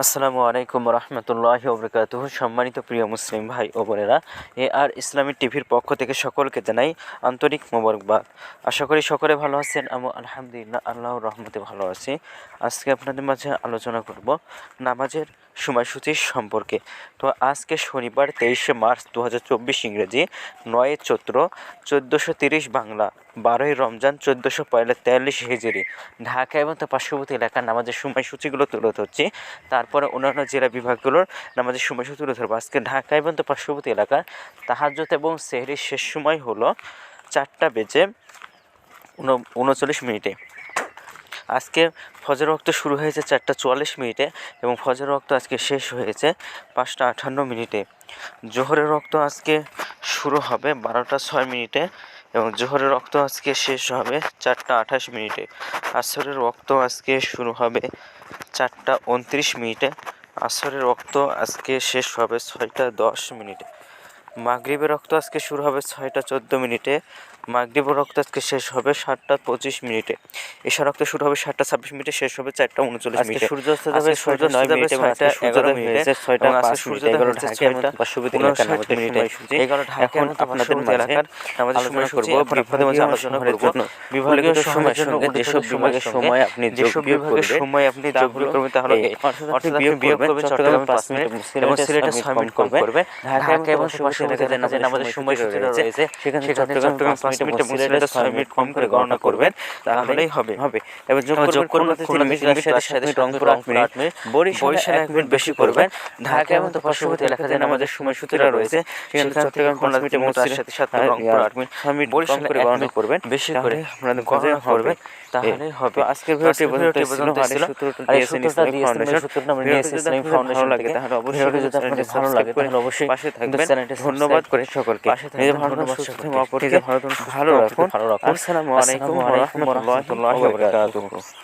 আসসালামু আলাইকুম রহমতুল্লাহ ওবরকাত সম্মানিত প্রিয় মুসলিম ভাই ও বোনেরা, এ আর ইসলামী টিভির পক্ষ থেকে সকলকে জানাই আন্তরিক মোবারকবাদ। আশা করি সকলে ভালো আছেন আমি আলহামদুলিল্লাহ আল্লাহর রহমতে ভালো আছি। আজকে আপনাদের মাঝে আলোচনা করব নামাজের সময়সূচি সম্পর্কে। তো আজকে শনিবার তেইশে মার্চ দু হাজার চব্বিশ ইংরেজি নয় চৈত্র চোদ্দোশো বাংলা, বারোই রমজান চোদ্দোশো পয়লা তেয়াল্লিশ হিজরি। ঢাকা এবং তার পার্শ্ববর্তী এলাকার নামাজের সময়সূচিগুলো তুলে ধরছি। তারপরে অন্যান্য জেলা বিভাগগুলোর নামাজের সময়সূচি তুলে ধরবো। আজকে ঢাকা এবং তার পার্শ্ববর্তী এলাকার তাহাজ্জত এবং সেহরির শেষ সময় হলো চারটা বেজে উন- উনচল্লিশ মিনিটে। আজকে ফজর রক্ত শুরু হয়েছে চারটা চুয়াল্লিশ মিনিটে এবং ফজর রক্ত আজকে শেষ হয়েছে পাঁচটা আটান্ন মিনিটে। জোহরের রক্ত আজকে শুরু হবে বারোটা ছয় মিনিটে এবং জোহরের রক্ত আজকে শেষ হবে চারটা আঠাশ মিনিটে। আসরের রক্ত আজকে শুরু হবে চারটা উনত্রিশ মিনিটে। আসরের রক্ত আজকে শেষ হবে ছয়টা দশ মিনিটে। মাগরিবের রক্ত আজকে শুরু হবে ছয়টা চোদ্দ মিনিটে। মাগরিবের রক্ত আজকে শেষ হবে সাতটা পঁচিশ মিনিটে। এশা রক্ত শুরু হবে সাতটা ছাব্বিশ মিনিটে শেষ হবে চারটা উনচল্লিশ মিনিটে। সূর্যাস্ত আজকে যাবে ছয়টা নয় মিনিটে ছয়টা এগারো মিনিটে ছয়টা পাঁচ মিনিটে এগারো ঢাকা এবং ছয়টা এলাকার উনষাট মিনিটে এগারো ঢাকা আপনাদের আপনাদের এলাকার আমাদের সময় করব এখন মাঝে আলোচনা বিভাগীয় করব। বিভাগীয় বিভাগীয় সময়ের সঙ্গে যেসব বিভাগের সময় আপনি যেসব বিভাগের সময় আপনি করবেন তাহলে অর্থাৎ বিয়োগ করবেন চট্টগ্রামে পাঁচ মিনিট এবং সিলেটে ছয় মিনিট কম করবে। ঢাকা এবং এবং পার্শ্ববর্তী পার্শ্ববর্তী এলাকায় এলাকায় যে নামাজের সময়সূচি রয়েছে সেখানে সেখানে চট্টগ্রাম পাঁচ মিনিট এবং সিলেটে ছয় মিনিট কম করে গণনা করবেন তাহলেই হবে। হবে। এবার যোগ যোগ করবেন করবেন খুলনা মিনিট মিনিট, রাজশাহী রাজশাহী সাত মিনিট রংপুর আট মিনিট বরিশালে এক মিনিট বেশি করবেন। ঢাকা এবং পার্শ্ববর্তী এলাকায় যে নামাজের রয়েছে সেখানে চট্টগ্রাম খুলনা মিনিট এবং রাজশাহী সাত মিনিট রংপুর আট মিনিট ছয় মিনিট বরিশালে করে গণনা করবেন বেশি করে আপনাদের গণনা গণনা তাহলেই হবে। আজকের আজকের ভিডিওটি ভিডিওটি পর্যন্ত পর্যন্ত ছিল ছিল। আর এই আর এই সূত্রটা সূত্রটা দিয়ে দিয়ে ইসলামিক ইসলামিক সূত্র নামে ভিডিওটি নিয়ে যদি ভালো ফাউন্ডেশন লাগে থেকে তাহলে অবশ্যই যদি আপনাদের ভালো লাগে তাহলে অবশ্যই পাশে থাকবেন চ্যানেলটি ধন্যবাদ করে সকলকে। নিজের ভালো অপরকে ভালো রাখুন। ভালো রাখুন। আসসালামু আলাইকুম ওয়া রাহমাতুল্লাহি ওয়া বারাকাতুহু।